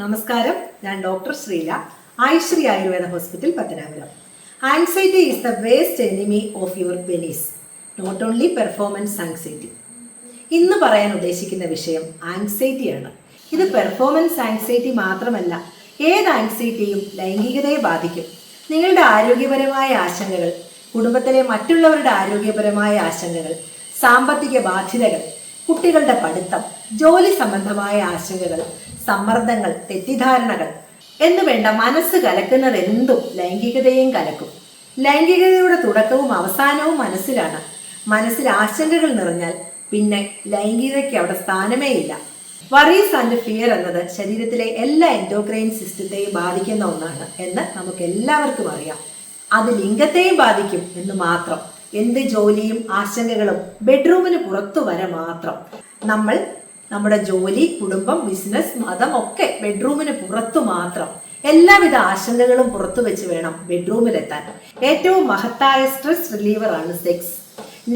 നമസ്കാരം. ഞാൻ doctor Sreela Ayushree Ayurveda hospital Pathanapuram. Anxiety is the worst enemy of your penis not only performance anxiety ഇന്ന് പറയാൻ ഉദ്ദേശിക്കുന്ന വിഷയം ആൻസൈറ്റിയാണ് ഇത് പെർഫോമൻസ് ആൻസൈറ്റി മാത്രമല്ല ഏത് ആൻസൈറ്റിയും ലൈംഗികതയെ ബാധിക്കും. നിങ്ങളുടെ ആരോഗ്യപരമായ ആശങ്കകൾ കുടുംബത്തിലെ മറ്റുള്ളവരുടെ ആരോഗ്യപരമായ ആശങ്കകൾ സാമ്പത്തിക ബാധ്യതകൾ കുട്ടികളുടെ പഠിത്തം ജോലി സംബന്ധമായ ആശങ്കകൾ സമ്മർദ്ദങ്ങൾ തെറ്റിദ്ധാരണകൾ എന്ന് വേണ്ട മനസ്സ് കലക്കുന്നത് എന്തും ലൈംഗികതയും കലക്കും. ലൈംഗികതയുടെ തുടക്കവും അവസാനവും മനസ്സിലാണ്. മനസ്സിൽ ആശങ്കകൾ നിറഞ്ഞാൽ പിന്നെ ലൈംഗികതയ്ക്ക് അവിടെ സ്ഥാനമേ ഇല്ല. വറീസ് ആൻഡ് ഫിയർ എന്നത് ശരീരത്തിലെ എല്ലാ എൻഡോക്രൈൻ സിസ്റ്റത്തെയും ബാധിക്കുന്ന ഒന്നാണ് എന്ന് നമുക്ക് എല്ലാവർക്കും അറിയാം. അത് ലിംഗത്തെയും ബാധിക്കും എന്ന് മാത്രം. എന്ത് ജോലിയും ആശങ്കകളും ബെഡ്റൂമിന് പുറത്തു വരെ മാത്രം. നമ്മൾ നമ്മുടെ ജോലി കുടുംബം ബിസിനസ് മതം ഒക്കെ ബെഡ്റൂമിന് പുറത്തു മാത്രം. എല്ലാവിധ ആശങ്കകളും പുറത്തു വെച്ച് വേണം ബെഡ്റൂമിലെത്താൻ ഏറ്റവും മഹത്തായ സ്ട്രെസ് റിലീവർ ആണ് sex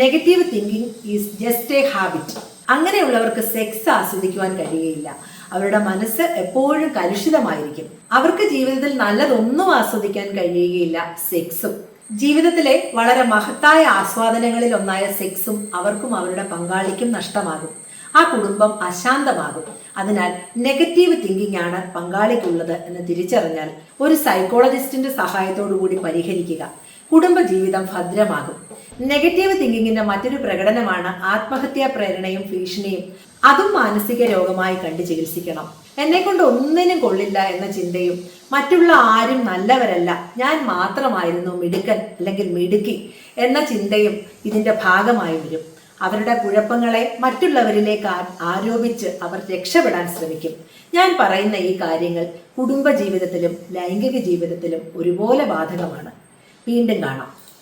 negative thinking is just a habit അങ്ങനെയുള്ളവർക്ക് സെക്സ് ആസ്വദിക്കുവാൻ കഴിയുകയില്ല അവരുടെ മനസ്സ് എപ്പോഴും കലുഷിതമായിരിക്കും. അവർക്ക് ജീവിതത്തിൽ നല്ലതൊന്നും ആസ്വദിക്കാൻ കഴിയുകയില്ല സെക്സും ജീവിതത്തിലെ വളരെ മഹത്തായ ആസ്വാദനങ്ങളിൽ ഒന്നായ സെക്സും അവർക്കും അവരുടെ പങ്കാളിക്കും നഷ്ടമാകും. ആ കുടുംബം അശാന്തമാകും. അതിനാൽ നെഗറ്റീവ് തിങ്കിങ് ആണ് പങ്കാളിക്കുള്ളത് എന്ന് തിരിച്ചറിഞ്ഞാൽ ഒരു സൈക്കോളജിസ്റ്റിന്റെ സഹായത്തോടു കൂടി പരിഹരിക്കുക കുടുംബജീവിതം ഭദ്രമാകും. നെഗറ്റീവ് തിങ്കിങ്ങിന്റെ മറ്റൊരു പ്രകടനമാണ് ആത്മഹത്യാ പ്രേരണയും ഭീഷണിയും. അതും മാനസിക രോഗമായി കണ്ട് ചികിത്സിക്കണം. എന്നെ കൊണ്ട് ഒന്നിനും കൊള്ളില്ല എന്ന ചിന്തയും മറ്റുള്ള ആരും നല്ലവരല്ല ഞാൻ മാത്രമായിരുന്നു മിടുക്കൻ അല്ലെങ്കിൽ മിടുക്കി എന്ന ചിന്തയും ഇതിന്റെ ഭാഗമായി വരും. അവരുടെ കുഴപ്പങ്ങളെ മറ്റുള്ളവരിലേക്ക് ആരോപിച്ച് അവർ രക്ഷപ്പെടാൻ ശ്രമിക്കും. ഞാൻ പറയുന്ന ഈ കാര്യങ്ങൾ കുടുംബ ജീവിതത്തിലും ലൈംഗിക ജീവിതത്തിലും ഒരുപോലെ ബാധകമാണ്. വീണ്ടും കാണാം.